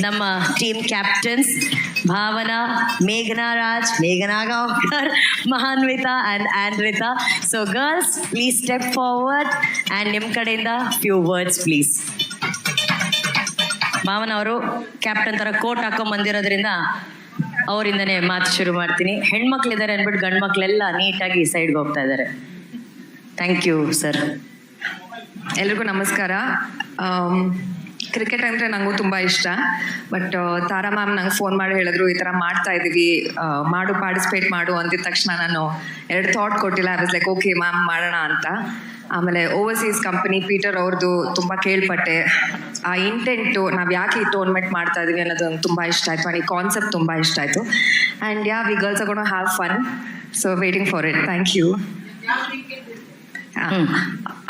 ನಮ್ಮ team captains Bhavana ಮೇಘನಾ ರಾಜ್ ಮೇಘನಾ Gaonkar ಮಹಾನ್ವಿತಾ and ಆನ್ವಿತಾ so girls please step forward and ನಿಮ್ಮ ಕಡೆಯಿಂದ ಫ್ಯೂ ವರ್ಡ್ಸ್ ಪ್ಲೀಸ್ ಭಾವನಾ ಅವರು ಕ್ಯಾಪ್ಟನ್ ಥರ ಕೋಟ್ ಹಾಕೊಂಡ್ ಬಂದಿರೋದ್ರಿಂದ ಅವರಿಂದನೇ ಮಾತು ಶುರು ಮಾಡ್ತೀನಿ. ಹೆಣ್ಮಕ್ಳಿದ್ದಾರೆ ಅಂದ್ಬಿಟ್ಟು ಗಂಡು ಮಕ್ಕಳೆಲ್ಲ ನೀಟಾಗಿ ಸೈಡ್ಗೆ ಹೋಗ್ತಾ ಇದ್ದಾರೆ. ಥ್ಯಾಂಕ್ ಯು ಸರ್ ಎಲ್ರಿಗೂ ನಮಸ್ಕಾರ. ಕ್ರಿಕೆಟ್ ಅಂದರೆ ನನಗೂ ತುಂಬ ಇಷ್ಟ. ಬಟ್ ತಾರಾ ಮ್ಯಾಮ್ ನಂಗೆ ಫೋನ್ ಮಾಡಿ ಹೇಳಿದ್ರು ಈ ಥರ ಮಾಡ್ತಾ ಇದೀವಿ ಮಾಡು ಪಾರ್ಟಿಸಿಪೇಟ್ ಮಾಡು ಅಂದಿದ ತಕ್ಷಣ ನಾನು ಎರಡು ಥಾಟ್ ಕೊಟ್ಟಿಲ್ಲ. I was like okay ma'am ಮಾಡೋಣ ಅಂತ. ಆಮೇಲೆ ಓವರ್ಸೀಸ್ ಕಂಪನಿ ಪೀಟರ್ ಅವ್ರದ್ದು ತುಂಬ ಕೇಳ್ಪಟ್ಟೆ. ಆ ಇಂಟೆಂಟು ನಾವು ಯಾಕೆ ಈ ಟೋರ್ನಮೆಂಟ್ ಮಾಡ್ತಾ ಇದೀವಿ ಅನ್ನೋದು ನಂಗೆ ತುಂಬ ಇಷ್ಟ ಆಯಿತು. ಆ್ಯಂಡ್ ಈ ಕಾನ್ಸೆಪ್ಟ್ ತುಂಬ ಇಷ್ಟ ಆಯಿತು. And yeah we girls ಅಗೋಣ have fun so waiting for it thank you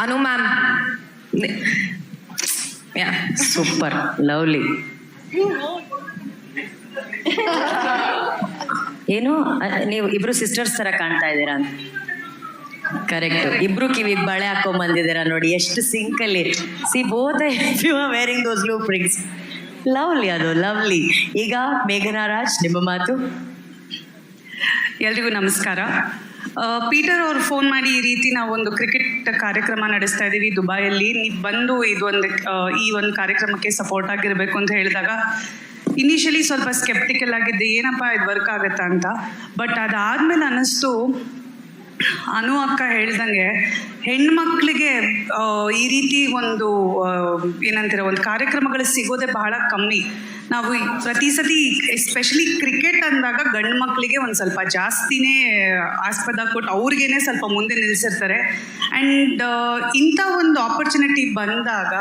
Anu ma'am yeah. Super lovely. ಏನು? ನೀವು ಇಬ್ರು ಸಿಸ್ಟರ್ಸ್ ತರ ಕಾಣ್ತಾ ಇದ್ದೀರಾ ಅಂತ. ಕರೆಕ್ಟ್ ಇಬ್ರು ಕಿವಿಗೆ ಬಳೆ ಹಾಕೊಂಡ್ ಬಂದಿದ್ದೀರಾ ನೋಡಿ ಎಷ್ಟು ಸಿಂಕ್ ಅಲ್ಲಿ. See both you are wearing those loop rings lovely ಅದು ಲವ್ಲಿ. ಈಗ ಮೇಘನಾ ರಾಜ್ ನಿಮ್ಮ ಮಾತು? ಎಲ್ರಿಗೂ ನಮಸ್ಕಾರ. ಪೀಟರ್ ಅವರು ಫೋನ್ ಮಾಡಿ ಈ ರೀತಿ ನಾವು ಒಂದು ಕ್ರಿಕೆಟ್ ಕಾರ್ಯಕ್ರಮ ನಡೆಸ್ತಾ ಇದ್ದೀವಿ ದುಬೈಯಲ್ಲಿ. ನೀವು ಬಂದು ಇದೊಂದು ಈ ಒಂದು ಕಾರ್ಯಕ್ರಮಕ್ಕೆ ಸಪೋರ್ಟ್ ಆಗಿರಬೇಕು ಅಂತ ಹೇಳಿದಾಗ ಇನಿಷಿಯಲಿ ಸ್ವಲ್ಪ ಸ್ಕೆಪ್ಟಿಕಲ್ ಆಗಿದ್ದೆ. ಏನಪ್ಪಾ ಇದು ವರ್ಕ್ ಆಗುತ್ತಾ ಅಂತ? ಬಟ್ ಅದಾದ್ಮೇಲೆ ಅನ್ನಿಸ್ತು ಅನು ಅಕ್ಕ ಹೇಳ್ದಂಗೆ ಹೆಣ್ಮಕ್ಳಿಗೆ ಈ ರೀತಿ ಒಂದು ಏನಂತೀರ, ಒಂದು ಕಾರ್ಯಕ್ರಮಗಳು ಸಿಗೋದೇ ಬಹಳ ಕಮ್ಮಿ. ನಾವು ಪ್ರತಿ ಸತಿ ಎಸ್ಪೆಷಲಿ ಕ್ರಿಕೆಟ್ ಅಂದಾಗ ಗಂಡು ಮಕ್ಕಳಿಗೆ ಒಂದು ಸ್ವಲ್ಪ ಜಾಸ್ತಿನೇ ಆಸ್ಪದ ಕೊಟ್ಟು ಅವ್ರಿಗೇನೆ ಸ್ವಲ್ಪ ಮುಂದೆ ನಿಲ್ಲಿಸಿರ್ತಾರೆ ಆ್ಯಂಡ್ ಇಂಥ ಒಂದು ಆಪರ್ಚುನಿಟಿ ಬಂದಾಗ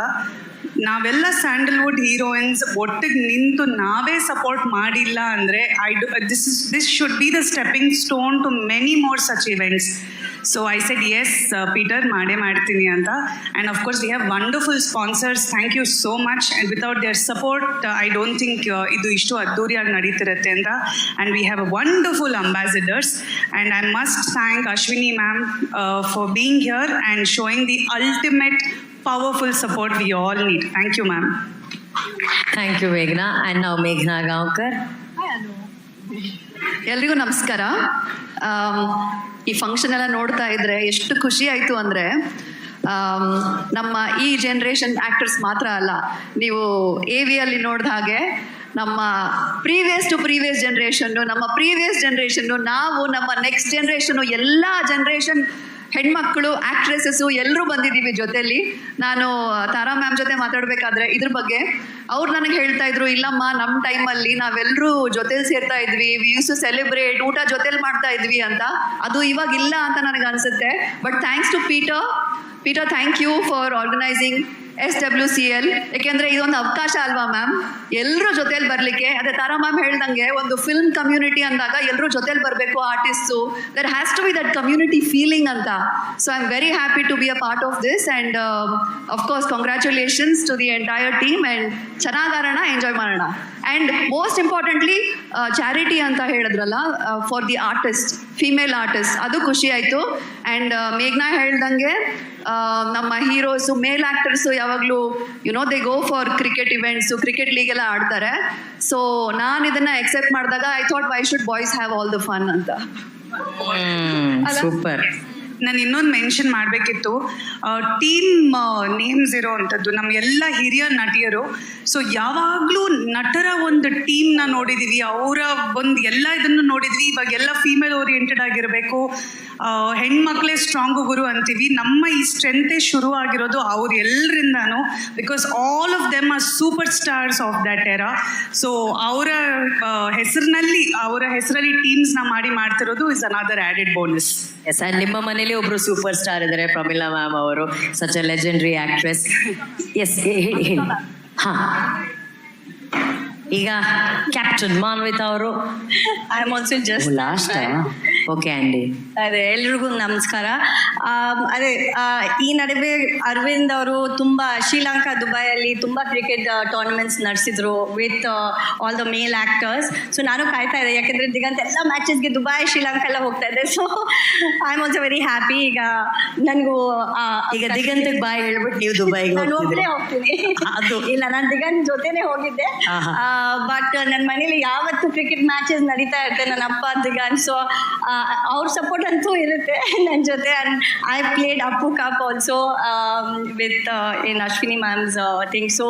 ನಾವೆಲ್ಲ ಸ್ಯಾಂಡಲ್ವುಡ್ ಹೀರೋಯಿನ್ಸ್ ಒಟ್ಟಿಗೆ ನಿಂತು ನಾವೇ ಸಪೋರ್ಟ್ ಮಾಡಿಲ್ಲ ಅಂದರೆ I do this is this should be the stepping stone to many more such events so I said as Peter ಮಾಡೇ ಮಾಡ್ತೀನಿ ಅಂತ. And of course we have wonderful sponsors thank you so much and without their support I don't think ಇದು ಇಷ್ಟು ಅದ್ದೂರಿಯಾಗಿ ನಡೀತಿರುತ್ತೆ ಅಂತ. And we have a wonderful ambassadors and I must thank Ashwini ma'am for being here and showing the ultimate powerful support we all need thank you ma'am thank you ಮೇಘನಾ and ನಾವು ಮೇಘನಾ ಗಾಂವ್ಕರ್ ಎಲ್ರಿಗೂ ನಮಸ್ಕಾರ. ಆಮ್, ಈ function ಎಲ್ಲ ನೋಡ್ತಾ ಇದ್ರೆ ಎಷ್ಟು ಖುಷಿ ಆಯಿತು ಅಂದರೆ ನಮ್ಮ ಈ ಜನ್ರೇಷನ್ ಆ್ಯಕ್ಟರ್ಸ್ ಮಾತ್ರ ಅಲ್ಲ ನೀವು ಎ ವಿಯಲ್ಲಿ ನೋಡಿದ ಹಾಗೆ ನಮ್ಮ ಪ್ರೀವಿಯಸ್ ಟು ಪ್ರೀವಿಯಸ್ ಜನ್ರೇಷನ್ನು ನಮ್ಮ ಪ್ರೀವಿಯಸ್ ಜನ್ರೇಷನ್ನು ನಾವು ನಮ್ಮ ನೆಕ್ಸ್ಟ್ ಜನ್ರೇಷನ್ನು ಎಲ್ಲ ಜನ್ರೇಷನ್ ಹೆಣ್ಮಕ್ಳು ಆಕ್ಟ್ರೆಸಸ್ಸು ಎಲ್ಲರೂ ಬಂದಿದ್ದೀವಿ ಜೊತೆಲಿ. ನಾನು ತಾರಾ ಮ್ಯಾಮ್ ಜೊತೆ ಮಾತಾಡಬೇಕಾದ್ರೆ ಇದ್ರ ಬಗ್ಗೆ ಅವ್ರು ನನಗೆ ಹೇಳ್ತಾ ಇದ್ರು, ಇಲ್ಲಮ್ಮ ನಮ್ಮ ಟೈಮಲ್ಲಿ ನಾವೆಲ್ಲರೂ ಜೊತೆಲಿ ಸೇರ್ತಾ ಇದ್ವಿ ವಿ ಯೂಸ್ ಟು ಸೆಲೆಬ್ರೇಟ್ ಊಟ ಜೊತೆಲಿ ಮಾಡ್ತಾ ಇದ್ವಿ ಅಂತ. ಅದು ಇವಾಗ ಇಲ್ಲ ಅಂತ ನನಗೆ ಅನ್ಸುತ್ತೆ. But thanks to Peter Peter thank you for organising S W C L ಯಾಕೆಂದ್ರೆ ಇದೊಂದು ಅವಕಾಶ ಅಲ್ವಾ ಮ್ಯಾಮ್? ಎಲ್ಲರೂ ಜೊತೆಲಿ ಬರಲಿಕ್ಕೆ, ಅದೇ ತಾರಾ ಮ್ಯಾಮ್ ಹೇಳ್ದಂಗೆ ಒಂದು ಫಿಲ್ಮ್ ಕಮ್ಯುನಿಟಿ ಅಂದಾಗ ಎಲ್ಲರೂ ಜೊತೆಲಿ ಬರಬೇಕು artist there has to be that community feeling ಅಂತ. So I am very happy to be a part of this and of course congratulations to the entire team and ಚೆನ್ನಾಗಾರೋಣ enjoy ಮಾಡೋಣ. And most importantly charity ಅಂತ ಹೇಳಿದ್ರಲ್ಲ for the artist female artist ಅದು ಖುಷಿ ಆಯಿತು. And ಮೇಘ್ನಾ ಹೇಳ್ದಂಗೆ ಆ, ನಮ್ಮ ಹೀರೋಸು ಮೇಲ್ ಆ್ಯಕ್ಟರ್ಸು ಯಾವಾಗಲೂ you know they go for cricket events cricket ಲೀಗೆಲ್ಲ ಆಡ್ತಾರೆ. ಸೊ ನಾನು ಇದನ್ನು ಎಕ್ಸೆಪ್ಟ್ ಮಾಡಿದಾಗ I thought why should boys have all the fun ಅಂತ? ಸೂಪರ್ ನಾನು ಇನ್ನೊಂದು ಮೆನ್ಷನ್ ಮಾಡಬೇಕಿತ್ತು. ಟೀಮ್ ನೇಮ್ಸ್ ಇರೋ ಅಂಥದ್ದು ನಮ್ಮ ಎಲ್ಲ ಹಿರಿಯ ನಟಿಯರು. ಸೊ ಯಾವಾಗಲೂ ನಟರ ಒಂದು ಟೀಮ್ನ ನೋಡಿದ್ದೀವಿ ಅವರ ಒಂದು ಎಲ್ಲ ಇದನ್ನು ನೋಡಿದ್ವಿ. ಇವಾಗ ಎಲ್ಲ ಫೀಮೇಲ್ ಓರಿಯೆಂಟೆಡ್ ಆಗಿರಬೇಕು. ಹೆಣ್ಮಕ್ಳೇ ಸ್ಟ್ರಾಂಗ್ ಗುರು ಅಂತೀವಿ. ನಮ್ಮ ಈ ಸ್ಟ್ರೆಂತೇ ಶುರು ಆಗಿರೋದು ಅವ್ರು ಎಲ್ಲರಿಂದಾನು because all of them are super stars of that era so ಅವರ ಹೆಸರಿನಲ್ಲಿ, ಅವರ ಹೆಸರಲ್ಲಿ ಟೀಮ್ಸ್ನ ಮಾಡಿ ಮಾಡ್ತಿರೋದು is another added bonus as ನಿಮ್ಮ ಮನೇಲಿ ಒಬ್ರು ಸೂಪರ್ ಸ್ಟಾರ್ ಇದ್ದಾರೆ ಪ್ರಮಿಳಾ ಮ್ಯಾಮ್ ಅವರು. Such a legendary actress as ಹೇಳಿ ಹೇಳಿ ಹಾ. ಈಗ ಕ್ಯಾಪ್ಟನ್ ಮಾನ್ವಿತಾ ಅವರು. I am also just last okay Andy ಅದೇ ಎಲ್ರಿಗೂ ನಮಸ್ಕಾರ. ಅದೇ ಈ ನಡುವೆ ಅರವಿಂದ್ ಅವರು ತುಂಬಾ ಶ್ರೀಲಂಕಾ ದುಬೈಯಲ್ಲಿ ತುಂಬಾ ಕ್ರಿಕೆಟ್ ಟೂರ್ನಮೆಂಟ್ಸ್ ನಡೆಸಿದ್ರು with all the male actors so ನಾನು ಕಾಯ್ತಾ ಇದ್ದೆ ಯಾಕಂದ್ರೆ ದಿಗಂತ ಎಲ್ಲ ಮ್ಯಾಚಸ್ಗೆ ದುಬೈ ಶ್ರೀಲಂಕಾ ಎಲ್ಲ ಹೋಗ್ತಾ ಇದೆ. So I am also very happy ಈಗ ನನಗೂ ಈಗ ದಿಗಂತಕ್ಕೆ ಬಾಯ್ ಹೇಳ್ಬಿಟ್ಟು ನೀವು ದುಬೈಗೆ ನಾನು ಒಬ್ಬನೇ ಹೋಗ್ತೀನಿ. ಅದು. ಇಲ್ಲ ನಾನು ದಿಗಂತ್ ಜೊತೆನೆ ಹೋಗಿದ್ದೆ. ಬಟ್ ನನ್ನ ಮನೇಲಿ ಯಾವತ್ತು ಕ್ರಿಕೆಟ್ ಮ್ಯಾಚಸ್ ನಡೀತಾ ಇರುತ್ತೆ ನನ್ನ ಅಪ್ಪ ದಿಗಂತ್. ಸೊ ಅವ್ರ ಸಪೋರ್ಟ್ ಅಂತೂ ಇರುತ್ತೆ. ನನ್ನ ಜೊತೆ I played Appu cup also with in Ashwini ma'am's thing so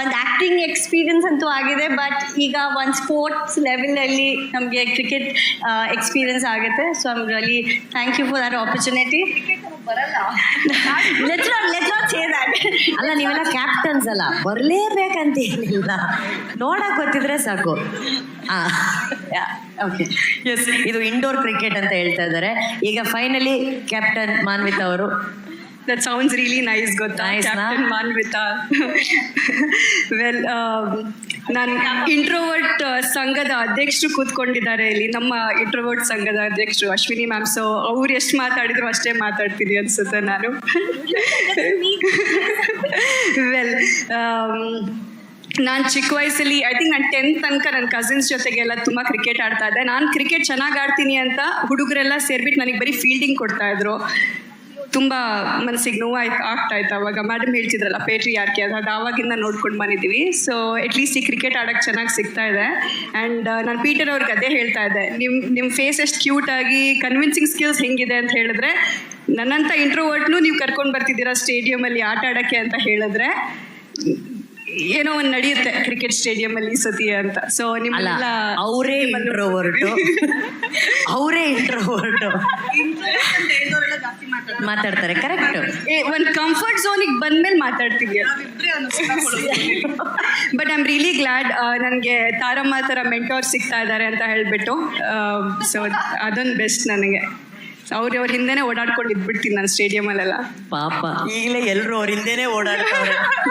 ಒಂದು ಆ್ಯಕ್ಟಿಂಗ್ ಎಕ್ಸ್ಪೀರಿಯನ್ಸ್ ಅಂತೂ ಆಗಿದೆ ಬಟ್ ಈಗ ಒಂದು ಸ್ಪೋರ್ಟ್ಸ್ ಲೆವೆಲಲ್ಲಿ ನಮಗೆ ಕ್ರಿಕೆಟ್ ಎಕ್ಸ್ಪೀರಿಯನ್ಸ್ ಆಗುತ್ತೆ. So I'm really thank you for their opportunity ಬರಲ್ಲ ಅಲ್ಲ ನೀವೆಲ್ಲ ಕ್ಯಾಪ್ಟನ್ಸ್ ಅಲ್ಲ. ಬರ್ಲೇಬೇಕಂತ ಏನಿಲ್ಲ. ನೋಡಕ್ ಗೊತ್ತಿದ್ರೆ ಸಾಕು. ಓಕೆ ಎಸ್ ಇದು ಇಂಡೋರ್ ಕ್ರಿಕೆಟ್ ಅಂತ ಹೇಳ್ತಾ ಇದ್ದಾರೆ. ಈಗ ಫೈನಲಿ ಕ್ಯಾಪ್ಟನ್ ಮಾನ್ವಿತ್ ಅವರು. ದಟ್ ಸೌಂಡ್ಸ್ ರಿಯಲಿ ನೈಸ್ ಗೊತ್ತಾ? ಕ್ಯಾಪ್ಟನ್ ಮಾನ್ವಿತಾ ವೆಲ್ ನಾನು ಇಂಟ್ರೋವರ್ಟ್ ಸಂಘದ ಅಧ್ಯಕ್ಷರು ಕೂತ್ಕೊಂಡಿದ್ದಾರೆ ಇಲ್ಲಿ. ನಮ್ಮ ಇಂಟ್ರೋವರ್ಟ್ ಸಂಘದ ಅಧ್ಯಕ್ಷರು ಅಶ್ವಿನಿ ಮ್ಯಾಮ್ ಸೊ ಅವ್ರು ಎಷ್ಟು ಮಾತಾಡಿದ್ರು ಅಷ್ಟೇ ಮಾತಾಡ್ತೀನಿ ಅನ್ಸುತ್ತೆ ನಾನು. ವೆಲ್ ನಾನು ಚಿಕ್ಕ ವಯಸ್ಸಲ್ಲಿ ಐ ಥಿಂಕ್ ನಾನು ಟೆಂತ್ ತನಕ ನನ್ನ ಕಸಿನ್ಸ್ ಜೊತೆಗೆಲ್ಲ ತುಂಬ ಕ್ರಿಕೆಟ್ ಆಡ್ತಾ ಇದ್ದೆ. ನಾನು ಕ್ರಿಕೆಟ್ ಚೆನ್ನಾಗಿ ಆಡ್ತೀನಿ ಅಂತ ಹುಡುಗರೆಲ್ಲ ಸೇರ್ಬಿಟ್ಟು ನನಗೆ ಬರೀ ಫೀಲ್ಡಿಂಗ್ ಕೊಡ್ತಾ ಇದ್ರು. ತುಂಬ ಮನಸ್ಸಿಗೆ ನೋವು ಆಯ್ತು ಆಗ್ತಾ ಇತ್ತು ಅವಾಗ. ಮೇಡಮ್ ಹೇಳ್ತಿದ್ರಲ್ಲ, ಪೇಟ್ರಿ ಯಾರ್ಕೆ ಅದು ಅದು ಆವಾಗಿಂದ ನೋಡ್ಕೊಂಡು ಬಂದಿದ್ದೀವಿ ಸೊ ಅಟ್ಲೀಸ್ಟ್ ಈ ಕ್ರಿಕೆಟ್ ಆಡೋಕ್ಕೆ ಚೆನ್ನಾಗಿ ಸಿಗ್ತಾ ಇದೆ. ಆ್ಯಂಡ್ ನಾನು ಪೀಟರ್ ಅವ್ರಿಗೆ ಅದೇ ಹೇಳ್ತಾ ಇದ್ದೆ. ನಿಮ್ಮ ನಿಮ್ಮ ಫೇಸ್ ಎಷ್ಟು ಆಗಿ ಕನ್ವಿನ್ಸಿಂಗ್ ಸ್ಕಿಲ್ಸ್ ಹೆಂಗಿದೆ ಅಂತ ಹೇಳಿದ್ರೆ ನನ್ನಂಥ ಇಂಟ್ರೋವರ್ಟ್ನು ನೀವು ಕರ್ಕೊಂಡು ಬರ್ತಿದ್ದೀರಾ ಸ್ಟೇಡಿಯಮಲ್ಲಿ ಆಟ ಆಡೋಕ್ಕೆ ಅಂತ ಹೇಳಿದ್ರೆ ಏನೋ ಒಂದು ನಡೆಯುತ್ತೆ ಕ್ರಿಕೆಟ್ ಸ್ಟೇಡಿಯಂ ಅಲ್ಲಿ ಸತಿ ಅಂತ. ಸೊ ನಿಮ್ಮಲ್ಲ ಅವರೇ ಇಂಟ್ರೋವರ್ಟು ಅವರೇ ಇಂಟ್ರೋವರ್ಟು ಮಾತಾಡ್ತಾರೆ. ಕರೆಕ್ಟ್ ಒಂದು ಕಂಫರ್ಟ್ ಝೋನಿಗೆ ಬಂದ್ಮೇಲೆ ಮಾತಾಡ್ತೀವಿ but I am really glad ನನಗೆ ತಾರಮ್ಮ ಥರ ಮೆಂಟೋರ್ ಸಿಗ್ತಾ ಇದ್ದಾರೆ ಅಂತ ಹೇಳ್ಬಿಟ್ಟು ಸೊ ಅದೊಂದು ಬೆಸ್ಟ್ ನನಗೆ. ಅವ್ರು ಅವ್ರ ಹಿಂದೆನೇ ಓಡಾಡ್ಕೊಂಡು ಇದ್ಬಿಡ್ತೀನಿ ನಾನು ಸ್ಟೇಡಿಯಮಲ್ಲೆಲ್ಲ ಪಾಪ. ಈಗಲೇ ಎಲ್ಲರೂ ಅವ್ರ ಹಿಂದೆನೆ ಓಡಾಡ್ತಾರೆ.